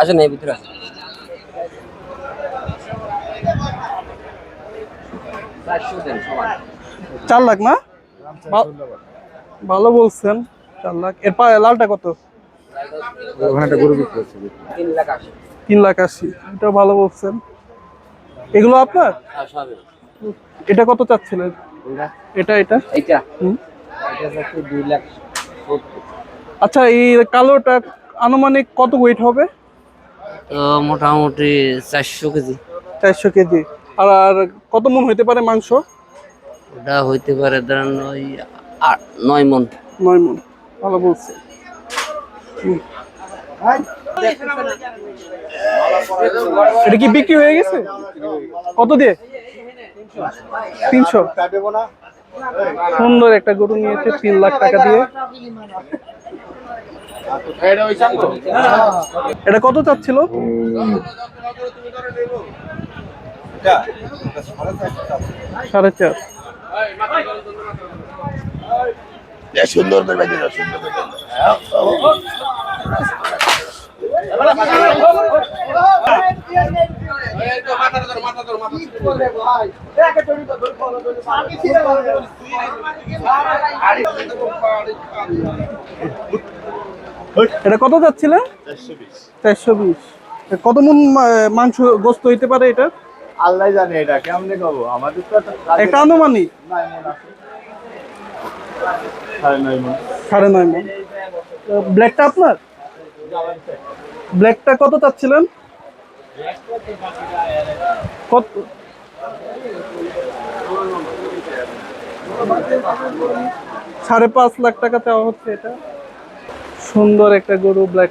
আসেন এই ভিতরে আসেন। চার লাখ না? ভালো বলছেন চার লাখ। এর পা লালটা কত? ওখানে একটা গরু বিক্রি হচ্ছে। তিন লাখ আশি। তিন লাখ আশি। এটা ভালো বলছেন। এগুলো আপনার? এটা কত চাচ্ছিলেন? এটা? এটা হুম। এটা লাখ আচ্ছা এই কালোটা আনুমানিক কত ওয়েট হবে? মোটামুটি চারশো কেজি। চারশো কেজি। আর আর কত মন হইতে পারে মাংস? ওটা হইতে পারে ধরেন ওই নয় মন। নয় মন। ভালো বলছে। এটা কি বিক্রি হয়ে গেছে? কত দিয়ে? তিনশো। সুন্দর একটা গরু নিয়েছে তিন লাখ টাকা দিয়ে। এটা কত চাচ্ছিল? সাড়ে চার। সুন্দর করে সুন্দর করে এটা কত যাচ্ছিলেন চারশো বিশ। কত মন মা- মাংস গোস্ত হইতে পারে এটা? আল্লাহ জানে এটা কেমনে খাব? আমাদের তো একটা আনুমানিক। সাড়ে নয় মন। ব্ল্যাকটা আপনার? ব্ল্যাকটা কত চাচ্ছিলেন? কত? সাড়ে পাঁচ লাখ টাকা দেওয়া হচ্ছে এটা। সুন্দর একটা গরু ব্ল্যাক